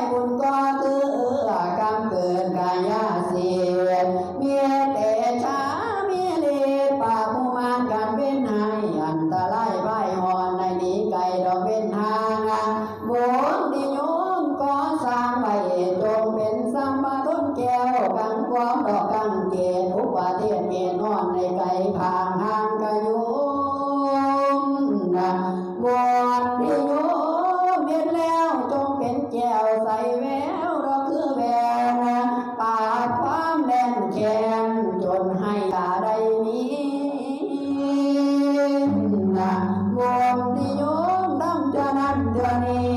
บุญก็ตือกำเกินกายาเสียนเมียแต่ช้าเมียเลปากมุมานกันเว้นให้อันตรายไพ่หอนในนี้ไก่ดอกเว้นทางบนดิโยมก็สร้างไปจงเป็นสัมมาทุนแก้วกังความดอกกังเกตอุปาเทศเมนอนในไก่พางหางกะยุม ใส่แววเราคือแวนปาความแน่นแค้นจนให้ตาใด้มีนะวงนิยมดังจะนั้นเดือนี้